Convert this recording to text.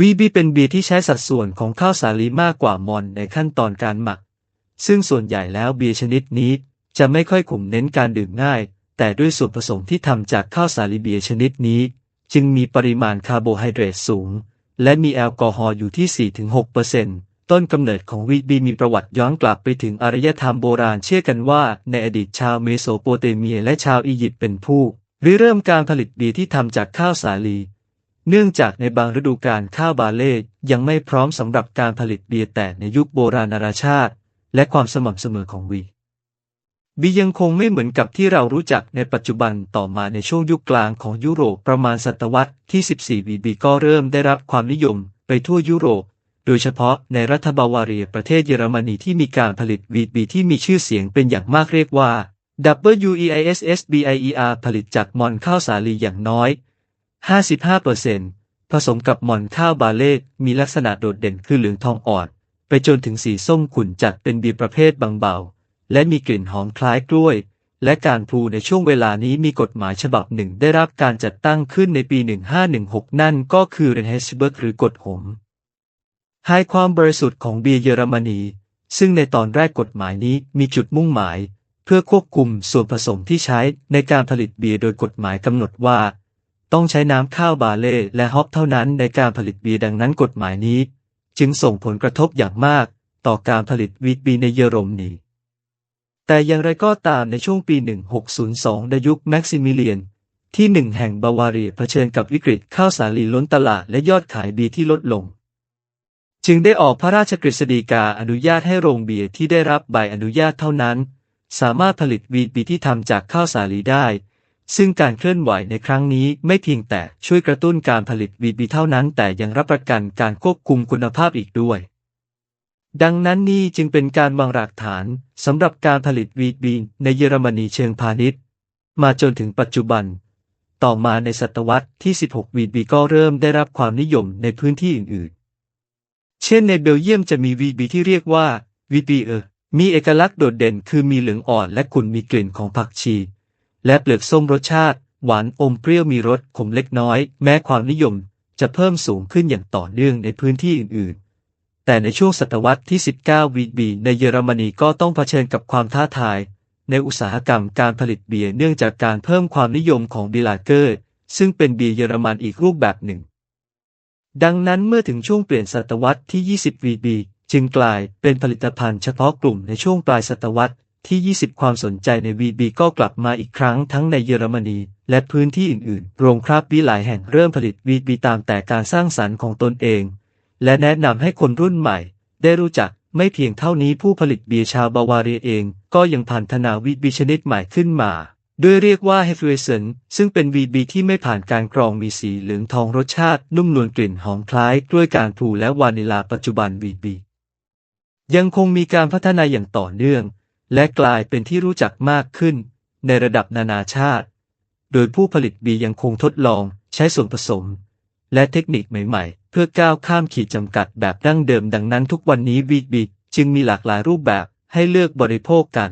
วีบีเป็นเบียร์ที่ใช้สัดส่วนของข้าวสาลีมากกว่ามอนในขั้นตอนการหมัก ซึ่งส่วนใหญ่แล้วเบียร์ชนิดนี้จะไม่ค่อยขุมเน้นการดื่มง่าย แต่ด้วยส่วนผสมที่ทำจากข้าวสาลีเบียร์ชนิดนี้ จึงมีปริมาณคาร์โบไฮเดรตสูง และมีแอลกอฮอล์อยู่ที่ 4-6%ต้นกำเนิดของวีบีมีประวัติย้อนกลับไปถึงอารยธรรมโบราณเชื่อกันว่า ในอดีตชาวเมโสโปเตเมียและชาวอียิปต์เป็นผู้ริเริ่มการผลิตเบียร์ที่ทำจากข้าวสาลี เนื่องจากในบางฤดูกาลข้าวบาเล่ยังไม่พร้อมสำหรับการผลิตเบียร์แต่ในยุคโบราณนานาชาติ และความสม่ำเสมอของวีบียังคงไม่เหมือนกับที่เรารู้จักในปัจจุบันต่อมาในช่วงยุคกลางของยุโรปประมาณศตวรรษที่ 14บีบีก็เริ่มได้รับความนิยมไปทั่วยุโรป โดยเฉพาะในรัฐบาวาเรียประเทศเยอรมนีที่มีการผลิตวีบีที่มีชื่อเสียงเป็นอย่างมากเรียกว่า WEISSBIER ผลิตจากมอนข้าวสาลีอย่างน้อย 55%ผสมกับมอนข้าวบาเล่มีลักษณะโดดเด่นคือเหลืองทองอ่อน ไปจนถึงสีส้มขุ่นจัดเป็นเบียร์ประเภทบางเบา และมีกลิ่นหอมคล้ายกล้วย และการพลูในช่วงเวลานี้มีกฎหมายฉบับหนึ่งได้รับการจัดตั้งขึ้นในปี 1516 นั่นก็คือเรนเฮสเบิร์กหรือกฎหมให้ความบริสุทธิ์ของเบียร์เยอรมนี ซึ่งในตอนแรกกฎหมายนี้มีจุดมุ่งหมาย เพื่อควบคุมส่วนผสมที่ใช้ในการผลิตเบียร์โดยกฎหมายกำหนดว่า ต้องใช้น้ำข้าวบาเล่และฮอปเท่านั้นในการผลิตเบียร์ดังนั้นกฎหมายนี้ จึงส่งผลกระทบอย่างมากต่อการผลิตวีทบีในเยอรมนีแต่อย่างไรก็ตามในช่วงปี 1602 ในยุคแม็กซิมิเลียน ที่หนึ่งแห่งบาวาเรียเผชิญกับวิกฤตข้าวสาลีล้นตลาดและยอดขายเบียร์ที่ลดลง จึงได้ออกพระราชกฤษฎีกาอนุญาตให้โรงเบียร์ที่ได้รับใบอนุญาตเท่านั้น สามารถผลิตวีทบีที่ทำจากข้าวสาลีได้ ซึ่งการเคลื่อนไหวในครั้งนี้ไม่เพียงแต่ช่วยกระตุ้นการผลิตวีบีเท่านั้นแต่ยังรับประกันการควบคุมคุณภาพอีกด้วย ดังนั้นนี่จึงเป็นการวางรากฐานสำหรับการผลิตวีบีในเยอรมนีเชิงพาณิชย์ มาจนถึงปัจจุบัน ต่อมาในศตวรรษที่ 16 วีบีก็เริ่มได้รับความนิยมในพื้นที่อื่นๆ เช่นในเบลเยียมจะมีวีบีที่เรียกว่าวีบีเออมีเอกลักษณ์โดดเด่นคือมีเหลืองอ่อนและขุ่นมีกลิ่นของผักชี และเปลือกส้มรสชาติ หวานอมเปรี้ยวมีรสขมเล็กน้อย แม้ความนิยมจะเพิ่มสูงขึ้นอย่างต่อเนื่องในพื้นที่อื่นๆ แต่ในช่วงศตวรรษที่ 19 วีบีในเยอรมนีก็ต้องเผชิญกับความท้าทาย ในอุตสาหกรรมการผลิตเบียร์เนื่องจากการเพิ่มความนิยมของบิลาเกอร์ ซึ่งเป็นเบียร์เยอรมันอีกรูปแบบหนึ่ง ดังนั้นเมื่อถึงช่วงเปลี่ยนศตวรรษที่ 20 วีบีจึงกลายเป็นผลิตภัณฑ์เฉพาะกลุ่มในช่วงปลายศตวรรษ ที่ 20 ความสนใจใน VB ก็กลับมาอีกครั้งทั้งในเยอรมนี และพื้นที่อื่นๆ โรงคราบบีหลายแห่งเริ่มผลิต VB ตามแต่การสร้างสรรค์ของตนเอง และแนะนำให้คนรุ่นใหม่ ได้รู้จักไม่เพียงเท่านี้ผู้ผลิตเบียร์ชาวบาวาเรียเอง ก็ยังพันธนาวีบีชนิดใหม่ขึ้นมาโดยเรียกว่า h e f e s e n ซึ่งเป็น VB ที่ไม่ผ่านการกรองมีสีเหลืองทองรสชาติ นุ่มนวลกลิ่นหอมคล้ายกล้วยการพลูและวานิลาปัจจุบัน VB ยังคงมีการพัฒนาอย่างต่อเนื่อง และกลายเป็นที่รู้จักมากขึ้นในระดับนานาชาติ โดยผู้ผลิตบียังคงทดลองใช้ส่วนผสม และเทคนิคใหม่ๆ เพื่อก้าวข้ามขีดจำกัดแบบดั้งเดิมดังนั้นทุกวันนี้วีบีจึงมีหลากหลายรูปแบบให้เลือกบริโภคกัน